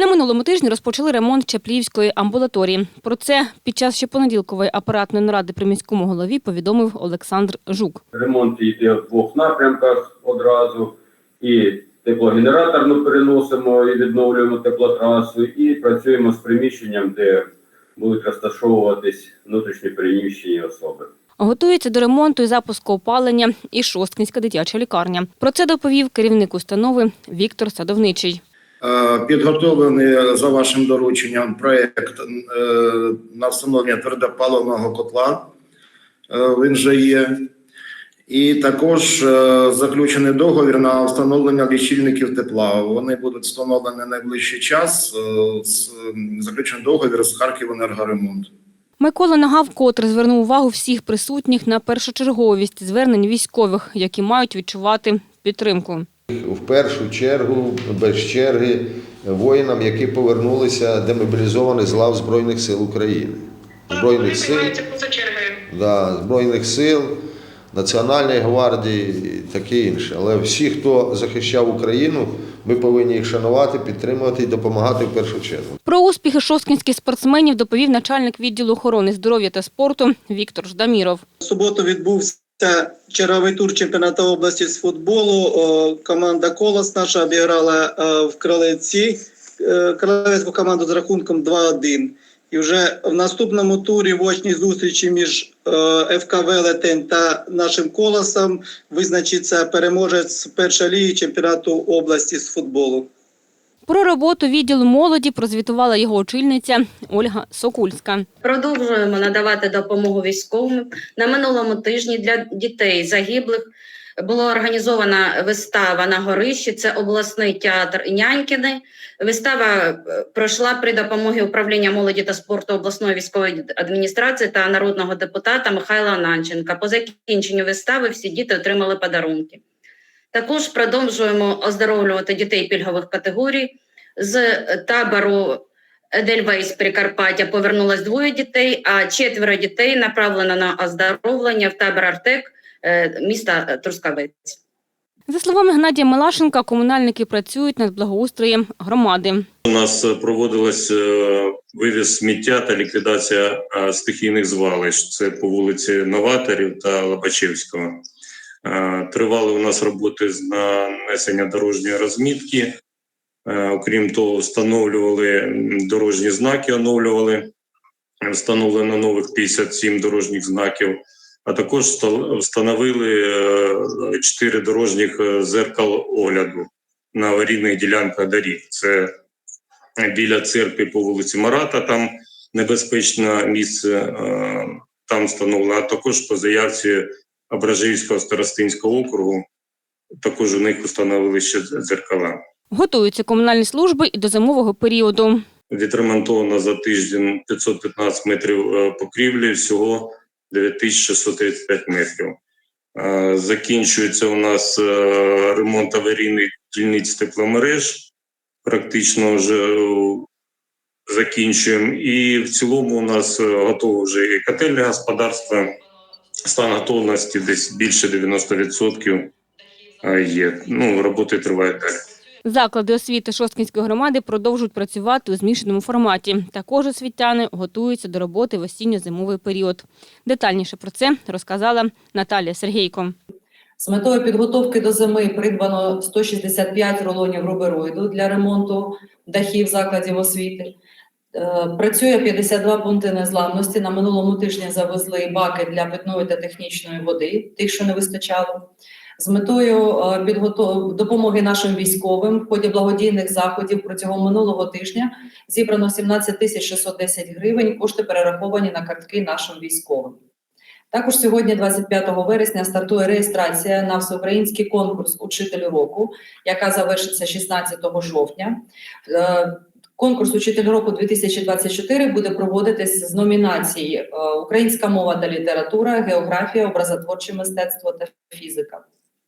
На минулому тижні розпочали ремонт Чаплівської амбулаторії. Про це під час щепонеділкової апаратної наради при міському голові повідомив Олександр Жук. Ремонт йде в двох напрямках одразу. І теплогенераторну переносимо і відновлюємо теплотрасу, і працюємо з приміщенням, де будуть розташовуватись внутрішньо переміщені особи. Готується до ремонту і запуску опалення і Шосткінська дитяча лікарня. Про це доповів керівник установи Віктор Садовничий. Е, Підготовлений за вашим дорученням проєкт е, на встановлення твердопаливного котла. Е, Він вже є. І також заключений договір на встановлення лічильників тепла. Вони будуть встановлені найближчий час. Заключений договір з Харківенергоремонт. Микола Нагав вкотре звернув увагу всіх присутніх на першочерговість звернень військових, які мають відчувати підтримку. В першу чергу, без черги, воїнам, які повернулися демобілізовані з лав Збройних сил України. Збройних сил, да, Збройних сил, Національної гвардії і таке інше. Але всі, хто захищав Україну, ми повинні їх шанувати, підтримувати і допомагати в першу чергу. Про успіхи шосткінських спортсменів доповів начальник відділу охорони здоров'я та спорту Віктор Ждаміров. Суботу відбувся черговий тур чемпіонату області з футболу. О, Команда Колос наша обіграла е, в Кролевці е, команду з рахунком 2-1. І вже в наступному турі в очній зустрічі між е, ФК Велетень та нашим колосом визначиться переможець першої ліги чемпіонату області з футболу. Про роботу відділу молоді прозвітувала його очільниця Ольга Сокульська. Продовжуємо надавати допомогу військовим. На минулому тижні для дітей загиблих була організована вистава на горищі. Це обласний театр Нянькіни. Вистава е, пройшла при допомогі управління молоді та спорту обласної військової адміністрації та народного депутата Михайла Ананченка. По закінченню вистави всі діти отримали подарунки. Також продовжуємо оздоровлювати дітей пільгових категорій. З табору Едельвейс Прикарпаття повернулось двоє дітей, а четверо дітей направлено на оздоровлення в табор Артек е, міста Трускавець. За словами Геннадія Милашенка, комунальники працюють над благоустроєм громади. У нас е, проводилось е, вивіз сміття та ліквідація стихійних звалищ. Це по вулиці Новаторів та Лобачевського. Е, Тривали у нас роботи з нанесення дорожньої розмітки. Е, Окрім того, встановлювали дорожні знаки, оновлювали. Встановлено нових 57 дорожніх знаків, а також встановили е, 4 дорожніх е, зеркал огляду на аварійних ділянках доріг. Це біля церкви по вулиці Марата, там небезпечне місце, там встановлено, а також по заявці Ображівського старостинського округу. Також у них встановили ще дзеркала. Готуються комунальні служби і до зимового періоду. Відремонтовано за тиждень 515 метрів е, покрівлі, всього 9635 метрів. Е, Закінчується у нас е, ремонт аварійних дільниць тепломереж. Практично вже закінчуємо. І в цілому у нас готове вже і котельне господарство. Стан готовності десь більше 90% е, є. Ну, роботи тривають далі. Заклади освіти Шосткінської громади продовжують працювати у змішаному форматі. Також освітяни готуються до роботи в осінньо-зимовий період. Детальніше про це розказала Наталія Сергійко. З метою підготовки до зими придбано 165 рулонів рубероїду для ремонту дахів закладів освіти. Е, Працює 52 пункти незламності. На минулому тижні завезли баки для питної та технічної води, тих, що не вистачало. З метою е, підготов... допомоги нашим військовим в ході благодійних заходів протягом минулого тижня зібрано 17 тисяч 610 гривень. Кошти перераховані на картки нашим військовим. Також сьогодні, 25 вересня, стартує реєстрація на всеукраїнський конкурс Учитель року, яка завершиться 16 жовтня. Конкурс Учитель року 2024 буде проводитись з номінацій е, Українська мова та література, географія, образотворче мистецтво та фізика.